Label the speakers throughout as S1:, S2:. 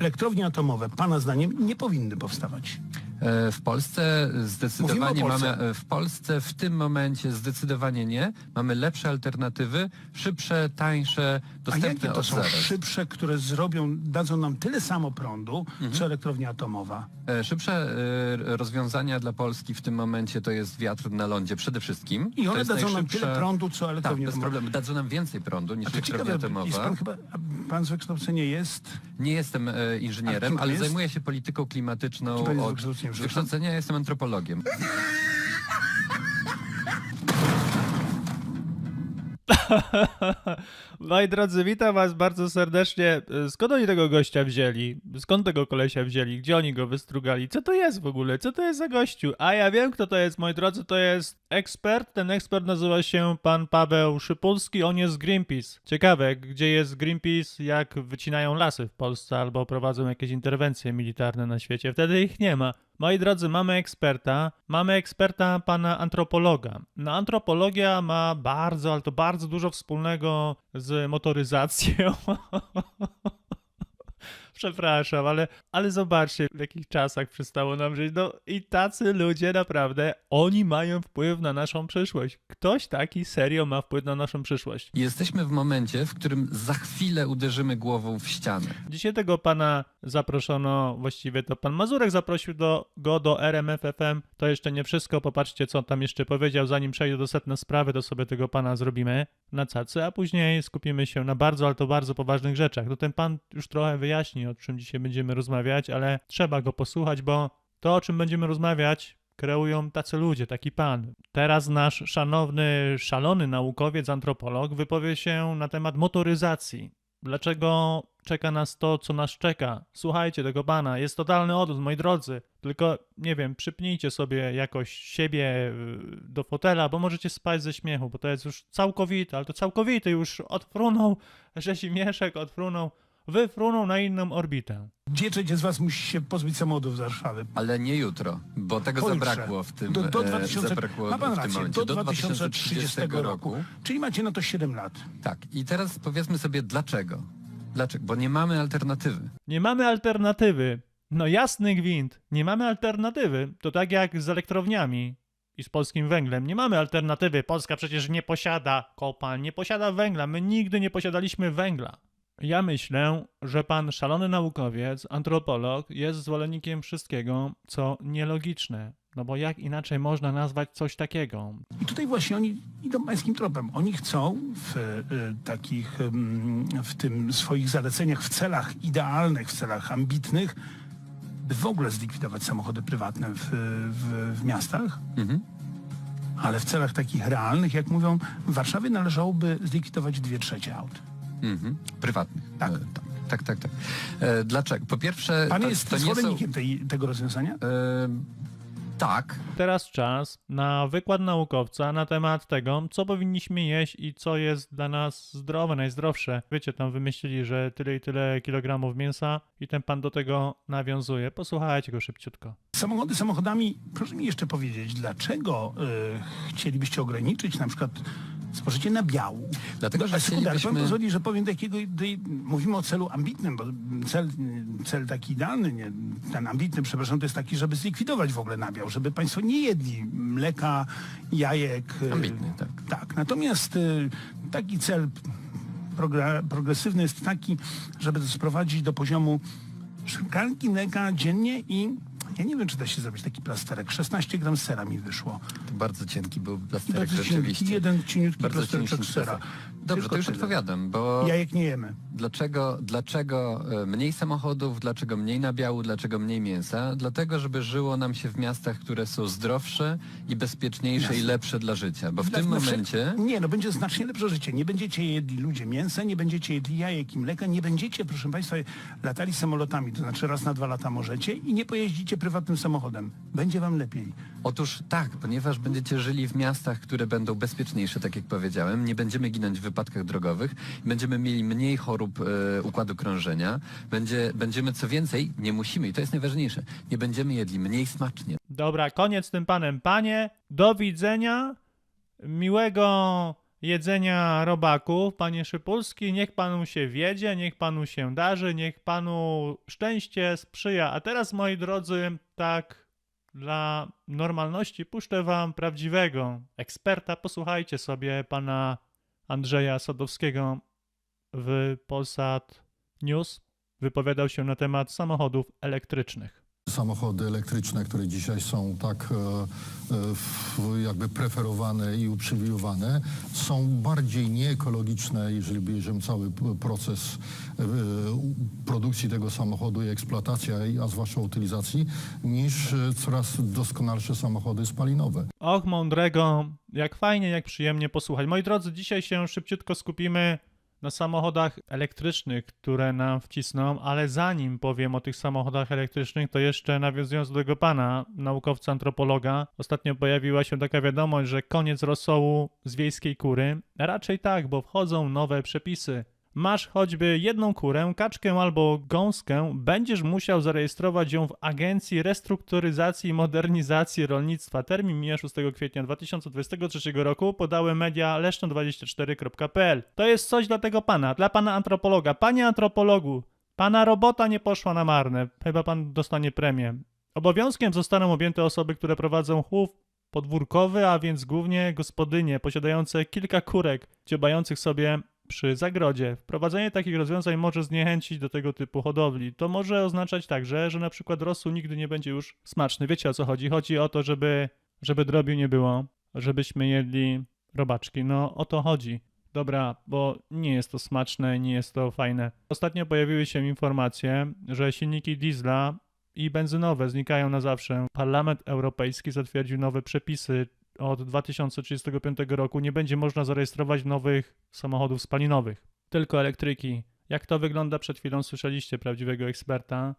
S1: elektrownie atomowe, pana zdaniem, nie powinny powstawać.
S2: E, W Polsce zdecydowanie
S1: Polsce.
S2: mamy, e, w Polsce w tym momencie zdecydowanie nie. Mamy lepsze alternatywy, szybsze, tańsze,
S1: A
S2: dostępne
S1: jakie to są szybsze, które zrobią, dadzą nam tyle samo prądu,
S2: Mhm.
S1: co elektrownia atomowa?
S2: E, Szybsze rozwiązania dla Polski w tym momencie to jest wiatr na lądzie przede wszystkim.
S1: I one dadzą nam
S2: najszybsze-
S1: tyle prądu, co
S2: Tak,
S1: elektrownia
S2: bez
S1: atomowa.
S2: problemu. Dadzą nam więcej prądu niż
S1: A
S2: elektrownia atomowa.
S1: jest pan chyba, a pan z wykształcenia jest...
S2: Nie jestem
S1: A
S2: inżynierem, ale
S1: jest?
S2: zajmuję się polityką klimatyczną od
S1: wykształcenia,
S2: z wykształcenia jestem antropologiem.
S3: Moi drodzy, witam was bardzo serdecznie. Skąd oni tego gościa wzięli? Skąd tego kolesia wzięli? Gdzie oni go wystrugali? Co to jest w ogóle? Co to jest za gościu? A ja wiem, kto to jest, moi drodzy. To jest ekspert. Ten ekspert nazywa się pan Paweł Szypulski. On jest z Greenpeace. Ciekawe, gdzie jest Greenpeace, jak wycinają lasy w Polsce albo prowadzą jakieś interwencje militarne na świecie. Wtedy ich nie ma. Moi drodzy, mamy eksperta, mamy eksperta pana antropologa. No, antropologia ma bardzo, ale to bardzo dużo wspólnego z motoryzacją. Przepraszam, ale, ale zobaczcie, w jakich czasach przystało nam żyć. No i tacy ludzie naprawdę, oni mają wpływ na naszą przyszłość. Ktoś taki serio ma wpływ na naszą przyszłość.
S2: Jesteśmy w momencie, w którym za chwilę uderzymy głową w ścianę.
S3: Dzisiaj tego pana zaproszono, właściwie to pan Mazurek zaprosił do, go do RMFFM. To jeszcze nie wszystko, popatrzcie co on tam jeszcze powiedział. Zanim przejdę do setnej sprawy, to sobie tego pana zrobimy na cacy, a później skupimy się na bardzo, ale to bardzo poważnych rzeczach. No ten pan już trochę o czym dzisiaj będziemy rozmawiać, ale trzeba go posłuchać, bo to, o czym będziemy rozmawiać, kreują tacy ludzie, taki pan. Teraz nasz szanowny, szalony naukowiec, antropolog wypowie się na temat motoryzacji. Dlaczego czeka nas to, co nas czeka? Słuchajcie tego pana, jest totalny odwrót, moi drodzy. Tylko, nie wiem, przypnijcie sobie jakoś siebie y, do fotela, bo możecie spać ze śmiechu, bo to jest już całkowity, ale to całkowity już odfrunął, Rzezimieszek odfrunął, wyfrunął na inną orbitę.
S1: Gdzie trzecie z was musi się pozbyć samochodów z Warszawy?
S2: Ale nie jutro, bo tego
S1: Pojutrze.
S2: zabrakło w tym,
S1: do, do
S2: e,
S1: 2000,
S2: zabrakło
S1: ma pan
S2: w tym
S1: rację,
S2: momencie.
S1: do 2030 roku. Czyli macie na to 7 lat.
S2: Tak, i teraz powiedzmy sobie dlaczego. Dlaczego? Bo nie mamy alternatywy.
S3: Nie mamy alternatywy. No jasny gwint, nie mamy alternatywy. To tak jak z elektrowniami i z polskim węglem. Nie mamy alternatywy. Polska przecież nie posiada kopalń, nie posiada węgla. My nigdy nie posiadaliśmy węgla. Ja myślę, że pan szalony naukowiec, antropolog jest zwolennikiem wszystkiego, co nielogiczne. No bo jak inaczej można nazwać coś takiego?
S1: I tutaj właśnie oni idą pańskim tropem. Oni chcą w y, takich, w tym swoich zaleceniach, w celach idealnych, w celach ambitnych, by w ogóle zlikwidować samochody prywatne w, w, w miastach.
S2: Mhm.
S1: Ale w celach takich realnych, jak mówią, w Warszawie należałoby zlikwidować dwie trzecie aut.
S2: Mhm. Prywatnych.
S1: Tak.
S2: E, tak, tak, tak. E, dlaczego? Po pierwsze,
S1: Pan
S2: to,
S1: jest
S2: to nie są...
S1: zwolennikiem tej, tego rozwiązania?
S2: E, tak,
S3: Teraz czas na wykład naukowca na temat tego, co powinniśmy jeść i co jest dla nas zdrowe, najzdrowsze. Wiecie, tam wymyślili, że tyle i tyle kilogramów mięsa i ten pan do tego nawiązuje. Posłuchajcie go szybciutko.
S1: Samochody samochodami, proszę mi jeszcze powiedzieć, dlaczego y, chcielibyście ograniczyć na przykład spożycie nabiału?
S2: Dlatego, że
S1: ale pan
S2: chcielibyśmy-
S1: pozwoli, że powiem takiego, mówimy o celu ambitnym, bo cel, cel taki idealny, nie, ten ambitny, przepraszam, to jest taki, żeby zlikwidować w ogóle nabiał, żeby państwo nie jedli mleka, jajek. y,
S2: Ambitny, tak.
S1: Tak, natomiast y, taki cel progresywny jest taki, żeby to sprowadzić do poziomu szklanki mleka dziennie i ja nie wiem, czy da się zrobić taki plasterek. 16 gram sera mi wyszło.
S2: to bardzo cienki był plasterek
S1: bardzo
S2: rzeczywiście.
S1: cienki, jeden cieniutki
S2: Bardzo
S1: plastereczek
S2: cieniutki
S1: sera.
S2: plasterek. Dobrze,
S1: Tylko
S2: to już
S1: tyle.
S2: odpowiadam, bo
S1: Jajek nie jemy.
S2: dlaczego, dlaczego e, mniej samochodów, dlaczego mniej nabiału, dlaczego mniej mięsa? Dlatego, żeby żyło nam się w miastach, które są zdrowsze i bezpieczniejsze i lepsze dla życia. Bo w
S1: Dla-
S2: tym
S1: wszy-
S2: momencie...
S1: Nie, no będzie znacznie lepsze życie. Nie będziecie jedli ludzie mięsa, nie będziecie jedli jajek i mleka, nie będziecie, proszę Państwa, latali samolotami, to znaczy raz na dwa lata możecie i nie pojeździcie prywatnym samochodem. Będzie Wam lepiej.
S2: Otóż tak, ponieważ będziecie żyli w miastach, które będą bezpieczniejsze, tak jak powiedziałem, nie będziemy ginąć w wypadkach drogowych, będziemy mieli mniej chorób e, układu krążenia, będzie, będziemy co więcej, nie musimy, i to jest najważniejsze, nie będziemy jedli mniej smacznie.
S3: Dobra, koniec z tym panem. Panie, do widzenia. Miłego jedzenia robaków, panie Szypulski, niech panu się wiedzie, niech panu się darzy, niech panu szczęście sprzyja. A teraz, moi drodzy, tak dla normalności puszczę wam prawdziwego eksperta. Posłuchajcie sobie pana Andrzeja Sadowskiego w Polsat News. Wypowiadał się na temat samochodów elektrycznych.
S4: Samochody elektryczne, które dzisiaj są tak e, e, jakby preferowane i uprzywilejowane, są bardziej nieekologiczne, jeżeli bierzemy cały proces e, produkcji tego samochodu i eksploatacja, i- a zwłaszcza utylizacji, niż coraz doskonalsze samochody spalinowe.
S3: Och, mądrego, jak fajnie, jak przyjemnie posłuchać. Moi drodzy, dzisiaj się szybciutko skupimy na samochodach elektrycznych, które nam wcisną, ale zanim powiem o tych samochodach elektrycznych, to jeszcze nawiązując do tego pana, naukowca antropologa, ostatnio pojawiła się taka wiadomość, że koniec rosołu z wiejskiej kury. Raczej tak, bo wchodzą nowe przepisy. Masz choćby jedną kurę, kaczkę albo gąskę, będziesz musiał zarejestrować ją w Agencji Restrukturyzacji i Modernizacji Rolnictwa. Termin mija 6 kwietnia 2023 roku, podały media leszno24.pl. To jest coś dla tego pana, dla pana antropologa. Panie antropologu, pana robota nie poszła na marne. Chyba pan dostanie premię. Obowiązkiem zostaną objęte osoby, które prowadzą chów podwórkowy, a więc głównie gospodynie posiadające kilka kurek, dziobających sobie przy zagrodzie. Wprowadzenie takich rozwiązań może zniechęcić do tego typu hodowli. To może oznaczać także, że na przykład rosół nigdy nie będzie już smaczny. Wiecie o co chodzi? Chodzi o to, żeby, żeby drobiu nie było, żebyśmy jedli robaczki. No o to chodzi. Dobra, bo nie jest to smaczne, nie jest to fajne. Ostatnio pojawiły się informacje, że silniki diesla i benzynowe znikają na zawsze. Parlament Europejski zatwierdził nowe przepisy. Od 2035 roku nie będzie można zarejestrować nowych samochodów spalinowych, tylko elektryki. Jak to wygląda? Przed chwilą słyszeliście prawdziwego eksperta,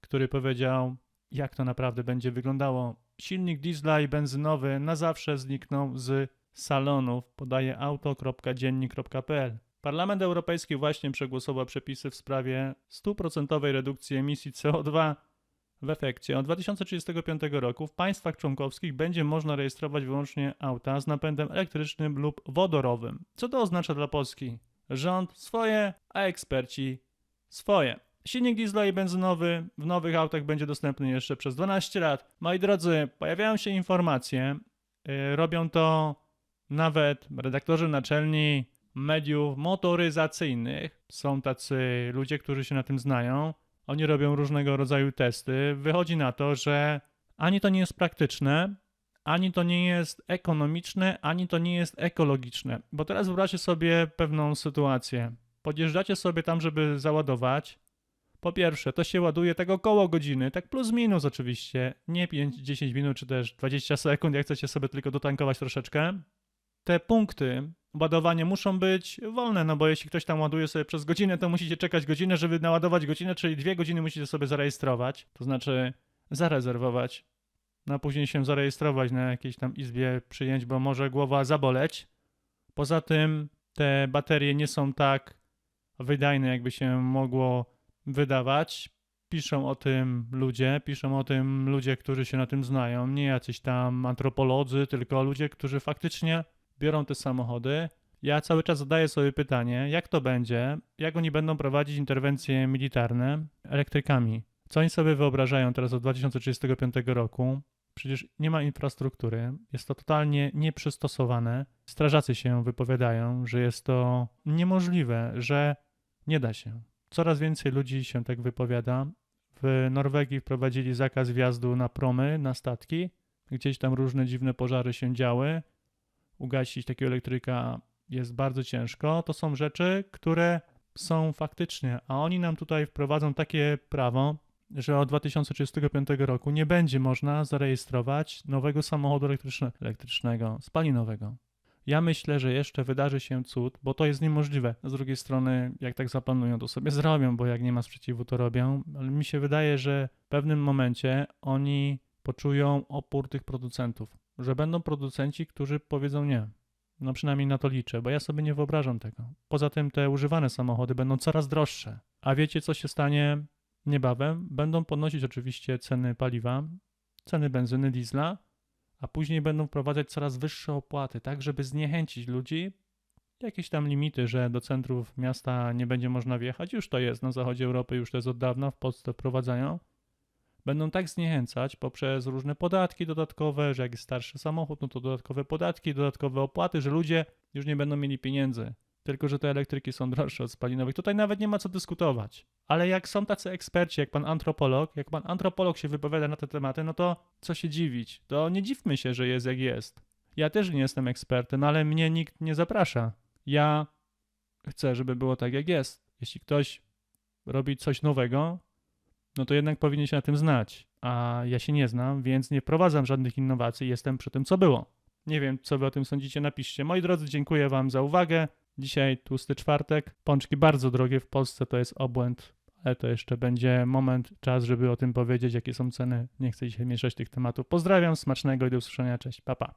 S3: który powiedział, jak to naprawdę będzie wyglądało. Silnik diesla i benzynowy na zawsze znikną z salonów, podaje auto.dziennik.pl. Parlament Europejski właśnie przegłosował przepisy w sprawie 100% redukcji emisji CO2 w efekcie od 2035 roku w państwach członkowskich będzie można rejestrować wyłącznie auta z napędem elektrycznym lub wodorowym. Co to oznacza dla Polski? Rząd swoje, a eksperci swoje. Silnik diesla i benzynowy w nowych autach będzie dostępny jeszcze przez 12 lat. Moi drodzy, pojawiają się informacje, yy, robią to nawet redaktorzy naczelni mediów motoryzacyjnych. Są tacy ludzie, którzy się na tym znają. Oni robią różnego rodzaju testy. Wychodzi na to, że ani to nie jest praktyczne, ani to nie jest ekonomiczne, ani to nie jest ekologiczne. Bo teraz wyobraźcie sobie pewną sytuację. Podjeżdżacie sobie tam, żeby załadować. Po pierwsze, to się ładuje tak około godziny, tak plus minus oczywiście, nie 5-10 minut czy też 20 sekund, jak chcecie sobie tylko dotankować troszeczkę. Te punkty ładowania muszą być wolne, no bo jeśli ktoś tam ładuje sobie przez godzinę, to musicie czekać godzinę, żeby naładować godzinę, czyli dwie godziny musicie sobie zarejestrować, to znaczy zarezerwować, no a później się zarejestrować na jakiejś tam izbie przyjęć, bo może głowa zaboleć. Poza tym te baterie nie są tak wydajne, jakby się mogło wydawać. Piszą o tym ludzie, piszą o tym ludzie, którzy się na tym znają, nie jacyś tam antropolodzy, tylko ludzie, którzy faktycznie biorą te samochody. Ja cały czas zadaję sobie pytanie, jak to będzie, jak oni będą prowadzić interwencje militarne elektrykami. Co oni sobie wyobrażają teraz od 2035 roku? Przecież nie ma infrastruktury, jest to totalnie nieprzystosowane. Strażacy się wypowiadają, że jest to niemożliwe, że nie da się. Coraz więcej ludzi się tak wypowiada. W Norwegii wprowadzili zakaz wjazdu na promy, na statki. Gdzieś tam różne dziwne pożary się działy ugasić takiego elektryka jest bardzo ciężko. To są rzeczy, które są faktycznie, a oni nam tutaj wprowadzą takie prawo, że od 2035 roku nie będzie można zarejestrować nowego samochodu elektryczne, elektrycznego, spalinowego. Ja myślę, że jeszcze wydarzy się cud, bo to jest niemożliwe. Z drugiej strony, jak tak zaplanują, to sobie zrobią, bo jak nie ma sprzeciwu, to robią. Ale mi się wydaje, że w pewnym momencie oni poczują opór tych producentów że będą producenci, którzy powiedzą nie. No przynajmniej na to liczę, bo ja sobie nie wyobrażam tego. Poza tym te używane samochody będą coraz droższe. A wiecie, co się stanie niebawem? Będą podnosić oczywiście ceny paliwa, ceny benzyny, diesla, a później będą wprowadzać coraz wyższe opłaty, tak żeby zniechęcić ludzi jakieś tam limity, że do centrów miasta nie będzie można wjechać. Już to jest na zachodzie Europy, już to jest od dawna, w Polsce wprowadzają. Będą tak zniechęcać poprzez różne podatki dodatkowe, że jak jest starszy samochód, no to dodatkowe podatki, dodatkowe opłaty, że ludzie już nie będą mieli pieniędzy. Tylko, że te elektryki są droższe od spalinowych. Tutaj nawet nie ma co dyskutować. Ale jak są tacy eksperci, jak pan antropolog, jak pan antropolog się wypowiada na te tematy, no to co się dziwić? To nie dziwmy się, że jest jak jest. Ja też nie jestem ekspertem, ale mnie nikt nie zaprasza. Ja chcę, żeby było tak, jak jest. Jeśli ktoś robi coś nowego, no to jednak powinien się na tym znać. A ja się nie znam, więc nie wprowadzam żadnych innowacji, jestem przy tym, co było. Nie wiem, co wy o tym sądzicie, napiszcie. Moi drodzy, dziękuję wam za uwagę. Dzisiaj tłusty czwartek. Pączki bardzo drogie w Polsce, to jest obłęd, ale to jeszcze będzie moment, czas, żeby o tym powiedzieć, jakie są ceny. Nie chcę dzisiaj mieszać tych tematów. Pozdrawiam, smacznego i do usłyszenia. Cześć, papa. Pa.